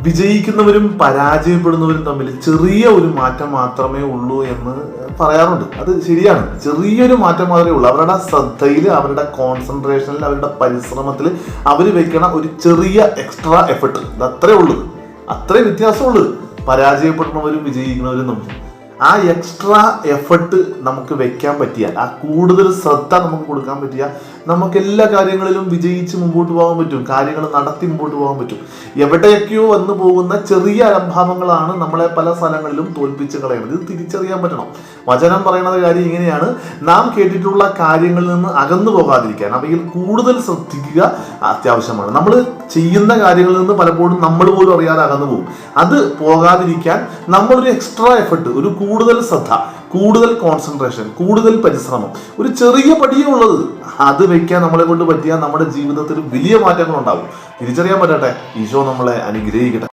വിജയിക്കുന്നവരും പരാജയപ്പെടുന്നവരും തമ്മിൽ ചെറിയ ഒരു മാറ്റം മാത്രമേ ഉള്ളൂ എന്ന് പറയാറുണ്ട്. അത് ശരിയാണ്. ചെറിയൊരു മാറ്റം മാത്രമേ ഉള്ളൂ. അവരുടെ ശ്രദ്ധയിൽ അവരുടെ കോൺസെൻട്രേഷനിൽ അവരുടെ പരിശ്രമത്തിൽ അവർ വെക്കണ ഒരു ചെറിയ എക്സ്ട്രാ എഫർട്ട് ഇത് അത്രേ ഉള്ളൂ. അത്രേ വ്യത്യാസമുള്ളൂ. പരാജയപ്പെടുന്നവരും വിജയിക്കുന്നവരും തമ്മിൽ. ആ എക്സ്ട്രാ എഫർട്ട് നമുക്ക് വെക്കാൻ പറ്റിയാൽ ആ കൂടുതൽ ശ്രദ്ധ നമുക്ക് കൊടുക്കാൻ പറ്റിയാൽ നമുക്ക് എല്ലാ കാര്യങ്ങളിലും വിജയിച്ച് മുമ്പോട്ട് പോകാൻ പറ്റും കാര്യങ്ങൾ നടത്തി മുമ്പോട്ട് പോകാൻ പറ്റും. എവിടെയൊക്കെയോ വന്നു പോകുന്ന ചെറിയ അലംഭാവങ്ങളാണ് നമ്മളെ പല സ്ഥലങ്ങളിലും തോൽപ്പിച്ച് കളയുന്നത്. ഇത് തിരിച്ചറിയാൻ പറ്റണം. വചനം പറയുന്നത് കാര്യം ഇങ്ങനെയാണ്. നാം കേട്ടിട്ടുള്ള കാര്യങ്ങളിൽ നിന്ന് അകന്നു പോകാതിരിക്കാൻ അവയിൽ കൂടുതൽ ശ്രദ്ധിക്കുക അത്യാവശ്യമാണ്. നമ്മൾ ചെയ്യുന്ന കാര്യങ്ങളിൽ നിന്ന് പലപ്പോഴും നമ്മൾ പോലും അറിയാതെ അകന്നു പോകും. അത് പോകാതിരിക്കാൻ നമ്മളൊരു എക്സ്ട്രാ എഫർട്ട് ഒരു കൂടുതൽ ശ്രദ്ധ കൂടുതൽ കോൺസെൻട്രേഷൻ കൂടുതൽ പരിശ്രമം ഒരു ചെറിയ പടിയേ ഉള്ളത്. അത് വെക്കാൻ നമ്മളെ കൊണ്ട് പറ്റിയാൽ നമ്മുടെ ജീവിതത്തിൽ വലിയ മാറ്റങ്ങൾ ഉണ്ടാവും തിരിച്ചറിയാൻ പറ്റട്ടെ ഈശോ നമ്മളെ അനുഗ്രഹിക്കട്ടെ.